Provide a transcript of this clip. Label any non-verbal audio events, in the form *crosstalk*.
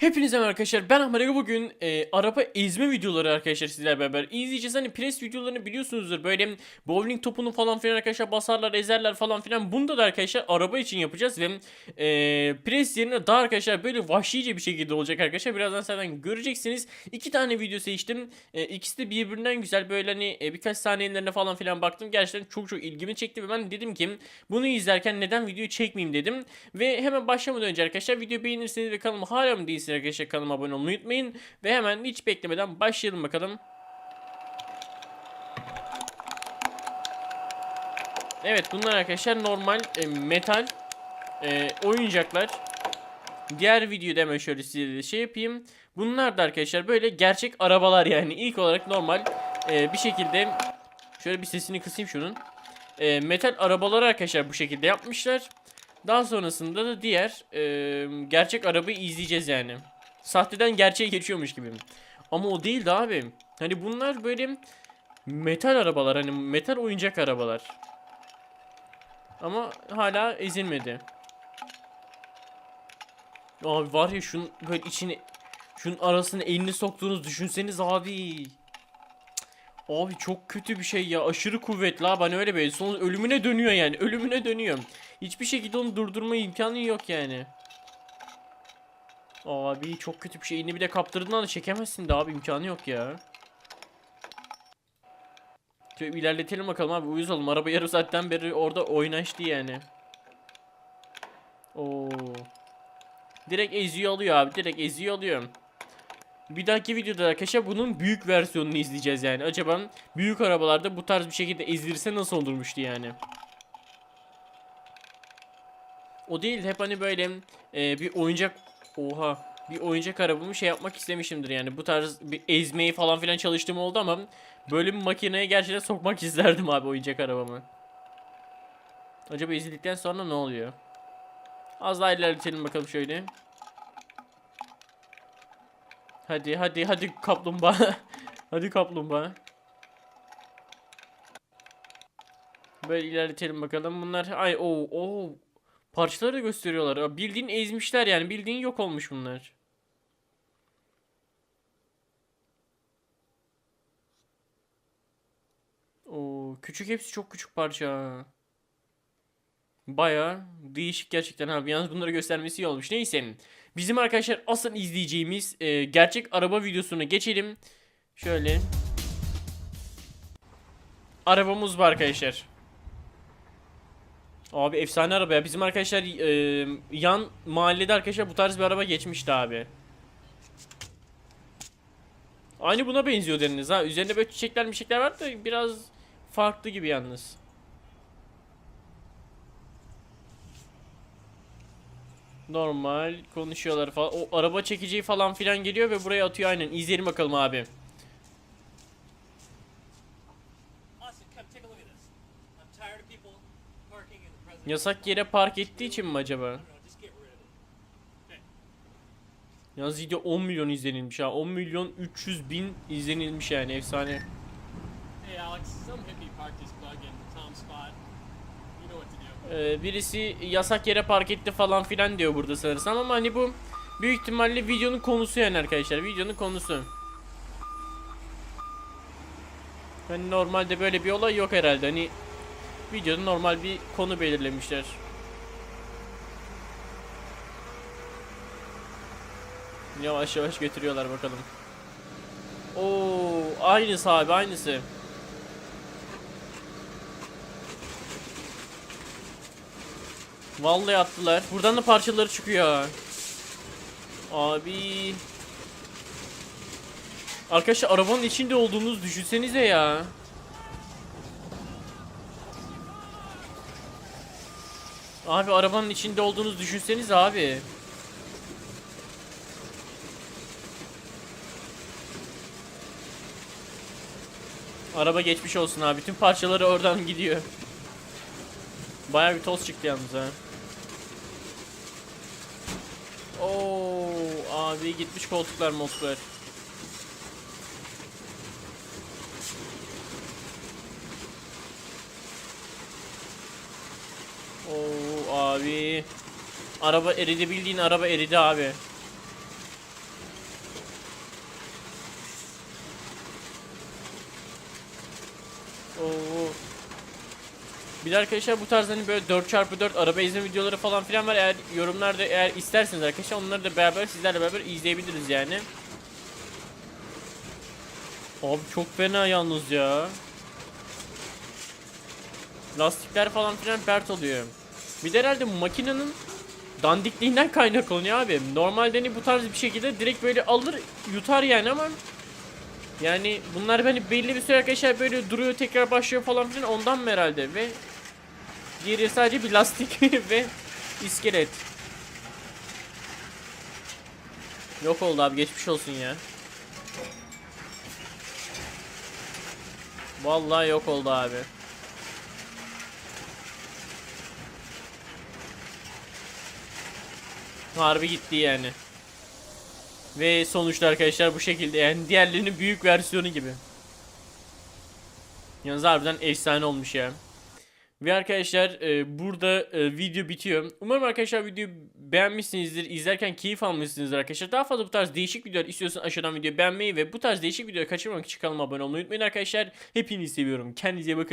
Hepinize merhaba arkadaşlar. Ben Ahmet Aga. Bugün e, araba ezme videoları arkadaşlar sizlerle beraber izleyeceğiz. Hani pres videolarını biliyorsunuzdur. Böyle bowling topunu falan filan arkadaşlar basarlar ezerler falan filan. Bunda da arkadaşlar araba için yapacağız ve e, pres yerine daha arkadaşlar böyle vahşice bir şekilde olacak arkadaşlar. Birazdan zaten göreceksiniz. İki tane video seçtim. E, ikisi de birbirinden güzel. Böyle hani e, birkaç saniyelerine falan filan baktım. Gerçekten çok çok ilgimi çekti ve ben dedim ki bunu izlerken neden video çekmeyeyim dedim. Ve hemen başlamadan önce arkadaşlar video beğenirseniz ve kanalıma hala mı değilsiniz arkadaşlar kanalıma abone olmayı unutmayın. Ve hemen hiç beklemeden başlayalım bakalım. Evet bunlar arkadaşlar normal e, metal e, oyuncaklar. Diğer videoda hemen şöyle size de şey yapayım. Bunlar da arkadaşlar böyle gerçek arabalar yani. ilk olarak normal e, bir şekilde şöyle bir sesini kısayım şunun. E, metal arabaları arkadaşlar bu şekilde yapmışlar. Daha sonrasında da diğer e, gerçek arabayı izleyeceğiz yani. Sahteden gerçeğe geçiyormuş gibi. Ama o değil de abi. Hani bunlar böyle metal arabalar hani metal oyuncak arabalar. Ama hala ezilmedi. Abi var ya şunun böyle içine şunun arasına elini soktuğunuz düşünseniz abi. Abi çok kötü bir şey ya. Aşırı kuvvetli abi. Hani öyle böyle. Son ölümüne dönüyor yani. Ölümüne dönüyor. Hiçbir şekilde onu durdurma imkanı yok yani. Abi çok kötü bir şey. Elini bir de kaptırdığından da çekemezsin de abi. imkanı yok ya. Şöyle ilerletelim bakalım abi. Uyuz olalım. Araba yarım saatten beri orada oynaştı yani. Oo. Direkt eziyor alıyor abi. Direkt eziyor alıyor. Bir dahaki videoda arkadaşlar bunun büyük versiyonunu izleyeceğiz yani. Acaba büyük arabalarda bu tarz bir şekilde ezilirse nasıl olurmuştu yani. O değil hep hani böyle e, bir oyuncak oha bir oyuncak arabamı şey yapmak istemişimdir yani. Bu tarz bir ezmeyi falan filan çalıştığım oldu ama böyle bir makineye gerçekten sokmak *laughs* isterdim abi oyuncak arabamı. Acaba ezildikten sonra ne oluyor? Az daha ilerletelim bakalım şöyle. Hadi hadi hadi kaplumbağa. *laughs* hadi kaplumbağa. Böyle ilerletelim bakalım. Bunlar ay o o parçaları da gösteriyorlar. Bildiğin ezmişler yani. Bildiğin yok olmuş bunlar. O küçük hepsi çok küçük parça. Baya değişik gerçekten abi. Yalnız bunları göstermesi iyi olmuş. Neyse. Bizim arkadaşlar asıl izleyeceğimiz e, gerçek araba videosuna geçelim. Şöyle. Arabamız var arkadaşlar. Abi efsane araba ya. Bizim arkadaşlar e, yan mahallede arkadaşlar bu tarz bir araba geçmişti abi. Aynı buna benziyor deriniz ha. Üzerinde böyle çiçekler çiçekler var da biraz farklı gibi yalnız. Normal konuşuyorlar falan. O araba çekiciyi falan filan geliyor ve buraya atıyor aynen. İzleyelim bakalım abi. Austin, come take a look at this. I'm tired of people Yasak yere park ettiği için mi acaba? Yalnız video 10 milyon izlenilmiş ha. 10 milyon 300 bin izlenilmiş yani efsane. Hey, Alex, some hippie parked his bug in Tom's spot. You know what to do. Ee, birisi yasak yere park etti falan filan diyor burada sanırsam ama hani bu büyük ihtimalle videonun konusu yani arkadaşlar. Videonun konusu. Hani normalde böyle bir olay yok herhalde. Hani videoda normal bir konu belirlemişler. Yavaş yavaş götürüyorlar bakalım. Oo, aynısı abi aynısı. Vallahi attılar. Buradan da parçaları çıkıyor. Abi. Arkadaşlar arabanın içinde olduğunuzu düşünsenize ya. Abi arabanın içinde olduğunuzu düşünsenize abi. Araba geçmiş olsun abi. Tüm parçaları oradan *laughs* gidiyor. Bayağı bir toz çıktı yalnız ha. Oo abi gitmiş koltuklar moltuklar. abi. Araba eridi bildiğin araba eridi abi. Oo. Bir arkadaşlar bu tarz hani böyle 4x4 araba izleme videoları falan filan var. Eğer yorumlarda eğer isterseniz arkadaşlar onları da beraber sizlerle beraber izleyebiliriz yani. Abi çok fena yalnız ya. Lastikler falan filan pert oluyor. Bir de herhalde makinenin dandikliğinden kaynaklanıyor abi. Normalde hani bu tarz bir şekilde direkt böyle alır yutar yani ama yani bunlar hani belli bir süre arkadaşlar böyle duruyor tekrar başlıyor falan filan ondan mı herhalde ve geriye sadece bir lastik *laughs* ve iskelet. Yok oldu abi geçmiş olsun ya. Vallahi yok oldu abi. Harbi gitti yani. Ve sonuçta arkadaşlar bu şekilde yani diğerlerinin büyük versiyonu gibi. Yalnız harbiden efsane olmuş ya. Ve arkadaşlar e, burada e, video bitiyor. Umarım arkadaşlar videoyu beğenmişsinizdir. İzlerken keyif almışsınızdır arkadaşlar. Daha fazla bu tarz değişik videolar istiyorsanız aşağıdan videoyu beğenmeyi ve bu tarz değişik videoları kaçırmamak için kanalıma abone olmayı unutmayın arkadaşlar. Hepinizi seviyorum. Kendinize bakın.